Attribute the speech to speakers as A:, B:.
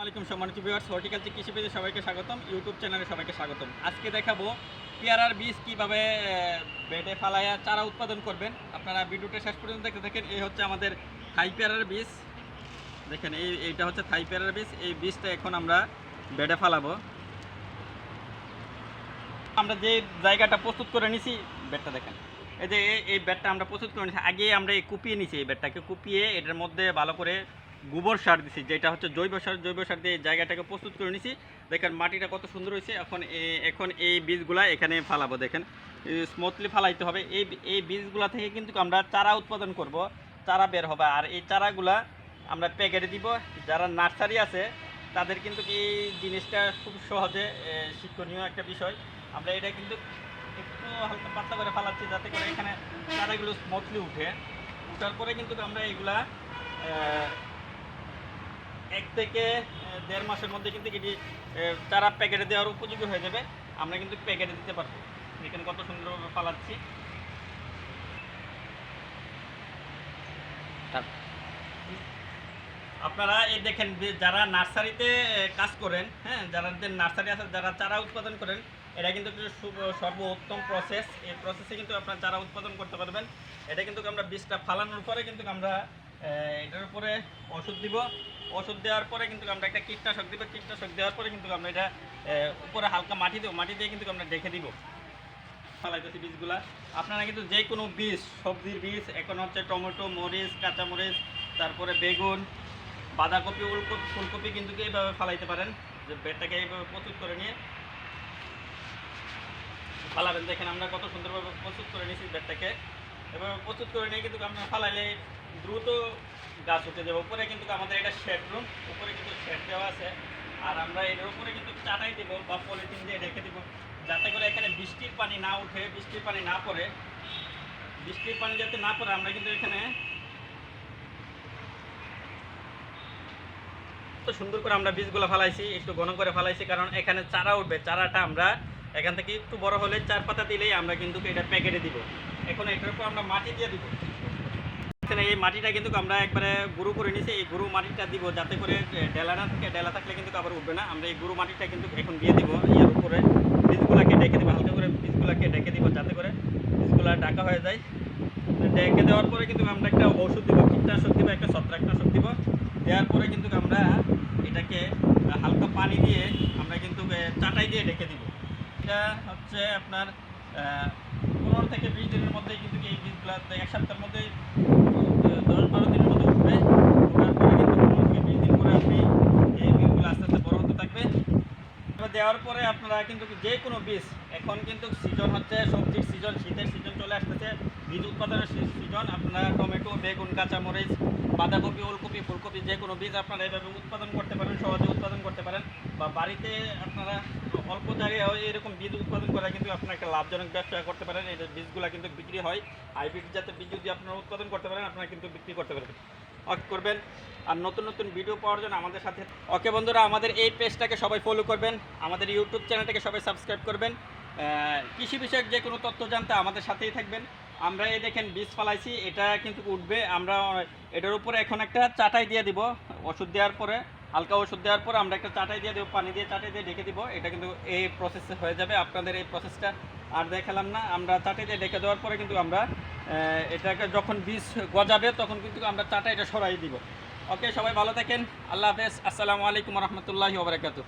A: আসসালামাইকুম সম্মানিত viewers horticulture কৃষি পেজে সবাইকে স্বাগতম ইউটিউব চ্যানেলে সবাইকে স্বাগতম। আজকে দেখাবো পেয়ারার বীজ কীভাবে বেডে ফালাইয়া চারা উৎপাদন করবেন। আপনারা ভিডিওটা শেষ পর্যন্ত দেখতে দেখেন এই হচ্ছে আমাদের থাই পেয়ারার বীজ। দেখেন, এই, এইটা হচ্ছে থাই পেয়ারার বীজ, এই বীজটা এখন আমরা বেডে ফালাবো। আমরা যে জায়গাটা প্রস্তুত করে নিছি বেডটা দেখেন। এই যে, এই- বেডটা আমরা প্রস্তুত করে নিছি আগে আমরা এই কুপিয়ে নিছি এই বেডটাকে কুপিয়ে এটার মধ্যে ভালো করে গোবর সার দিছি, যেটা হচ্ছে জৈব সার। জৈব সার দিয়ে জায়গাটাকে প্রস্তুত করে নিছি। দেখেন মাটিটা কত সুন্দর হয়েছে। এখন এখন এই বীজগুলা এখানে ফালাবো, দেখেন। স্মুথলি ফালাইতে হবে। এই এই বীজগুলা থেকে কিন্তু আমরা চারা উৎপাদন করব। চারা বের হবে। আর এই চারাগুলা আমরা প্যাকেটে দিব। যারা নার্সারি আছে, তাদের কিন্তু এই জিনিসটা খুব সহজে শিক্ষণীয় একটা বিষয়। আমরা এটা কিন্তু একটু হালকা পাতলা করে ফালাচ্ছি, যাতে করে এখানে চারাগুলো স্মুথলি উঠে। উঠার পরে কিন্তু আমরা এগুলা এক থেকে দেড় মাসের মধ্যে কিন্তু এটি চারা প্যাকেটে দেওয়ার উপযোগী হয়ে যাবে। আমরা কিন্তু প্যাকেটে দিতে পারব। এখানে কত সুন্দরভাবে ফালাচ্ছি। আপনারা এই দেখেন যে যারা নার্সারিতে কাজ করেন হ্যাঁ যারাদের নার্সারি আছে যারা চারা উৎপাদন করেন এটা কিন্তু সর্বোত্তম প্রসেস এই প্রসেসে কিন্তু আপনারা চারা উৎপাদন করতে পারবেন। এটা কিন্তু আমরা বীজটা ফালানোর পরে কিন্তু আমরা এটার উপরে ওষুধ দিব। ওষুধ দেওয়ার পরে কিন্তু আমরা একটা কীটনাশক দিব। কীটনাশক দেওয়ার পরে কিন্তু আমরা এটা উপরে হালকা মাটি দেবো। মাটি দিয়ে কিন্তু আমরা ডেকে দিব। ফালাইতেছি বীজগুলা। আপনারা কিন্তু যে কোনো বীজ, সবজির বীজ, এখন হচ্ছে টমেটো, মরিচ, কাঁচামরিচ, তারপরে বেগুন, বাঁধাকপি উলকপি ফুলকপি কিন্তু এইভাবে ফালাইতে পারেন। যে বেডটাকে এইভাবে প্রস্তুত করে নিয়ে ফালাবেন। দেখেন আমরা কত সুন্দরভাবে প্রস্তুত করে নিয়েছি বেডটাকে এভাবে প্রস্তুত করে নিয়ে কিন্তু আমরা ফালাইলে দ্রুত গাছ উঠে যাবে। উপরে কিন্তু আমাদের এটা শেড রুম উপরে কিন্তু শেড দেওয়া আছে। আর আমরা এটার উপরে কিন্তু চাটাই দেবো বা পলিথিন দিয়ে রেখে দেবো, যাতে করে এখানে বৃষ্টির পানি না উঠে, বৃষ্টির পানি না পড়ে। বৃষ্টির পানি যাতে না পড়ে, আমরা কিন্তু এখানে তো সুন্দর করে আমরা বীজগুলো ফালাইছি, একটু ঘন করে ফালাইছি, কারণ এখানে চারা উঠবে। চারাটা আমরা এখান থেকে একটু বড় হলে চার পাতা দিলেই আমরা কিন্তু এটা প্যাকেটে দিব। এখন এটার উপর আমরা মাটি দিয়ে দিব। এখানে এই মাটিটা কিন্তু আমরা একবারে গুঁড়ো করে নিছি, এই গুঁড়ো মাটিটা দিব যাতে করে ডেলা না থাকে, ডেলা থাকলে কিন্তু আবার উঠবে না। আমরা এই গুঁড়ো মাটিটা কিন্তু এখন দিয়ে দিব, ইয়ার উপরে। বীজগুলাকে ডেকে দিব, হালকা করে বীজগুলাকে ডেকে দিব, যাতে করে বীজগুলা ঢাকা হয়ে যায়। ডেকে দেওয়ার পরে কিন্তু আমরা একটা ওষুধ দিব, কীটনাশক দিব, একটা ছত্রাকনাশক দিব। দেওয়ার পরে কিন্তু আমরা এটাকে হালকা পানি দিয়ে আমরা কিন্তু চাটাই দিয়ে ডেকে দিব। এটা হচ্ছে আপনার পনেরো থেকে বিশ দিনের মধ্যে কিন্তু এই বীজগুলা, এক সপ্তাহের মধ্যে দশ বারো দিনের মতো উঠবে বিশ দিন পরে আপনি আস্তে আস্তে বড় হতে থাকবে। দেওয়ার পরে আপনারা কিন্তু যে কোনো বীজ, এখন কিন্তু সিজন হচ্ছে, সবজির সিজন শীতের সিজন চলে আসতেছে, বীজ উৎপাদনের সিজন আপনারা টমেটো, বেগুন, কাঁচামরিচ বাঁধাকপি, ওলকপি, ফুলকপি, যে কোনো বীজ আপনারা এইভাবে উৎপাদন করতে পারেন, সহজে উৎপাদন করতে পারেন বা বাড়িতে আপনারা অল্প জায়গায় এরকম বীজ উৎপাদন করে কিন্তু আপনারা একটা লাভজনক ব্যবসা করতে পারেন। এই বীজগুলো কিন্তু বিক্রি হয়। হাইব্রিড জাতের বীজ যদি আপনারা উৎপাদন করতে পারেন, আপনারা কিন্তু বিক্রি করতে পারবেন। অক করবেন। আর নতুন নতুন ভিডিও পাওয়ার জন্য আমাদের সাথে ওকে বন্ধুরা, আমাদের এই পেজটাকে সবাই ফলো করবেন। আমাদের ইউটিউব চ্যানেলটাকে সবাই সাবস্ক্রাইব করবেন। কৃষি বিষয়ক যে কোনো তথ্য জানতে আমাদের সাথেই থাকবেন। আমরা এই দেখেন বীজ ফালাইছি, এটা কিন্তু উঠবে। আমরা, এটার উপরে এখন একটা চাটাই দিয়ে দিব, ওষুধ দেওয়ার পরে, হালকা ওষুধ দেওয়ার পর আমরা একটা চাটাই দিয়ে দেবো, পানি দিয়ে চাটাই দিয়ে ডেকে দিব। এটা কিন্তু এই প্রসেসে হয়ে যাবে, আপনাদের এই প্রসেসটা আর দেখালাম না। আমরা চাটাই দিয়ে ডেকে দেওয়ার পরে কিন্তু আমরা এটাকে যখন বীজ গজাবে, তখন কিন্তু আমরা চাটাইটা সরাই দিব। ওকে, সবাই ভালো থাকেন। আল্লাহ হাফেজ। আসসালামু আলাইকুম রহমতুল্লাহি ওবরাকাতু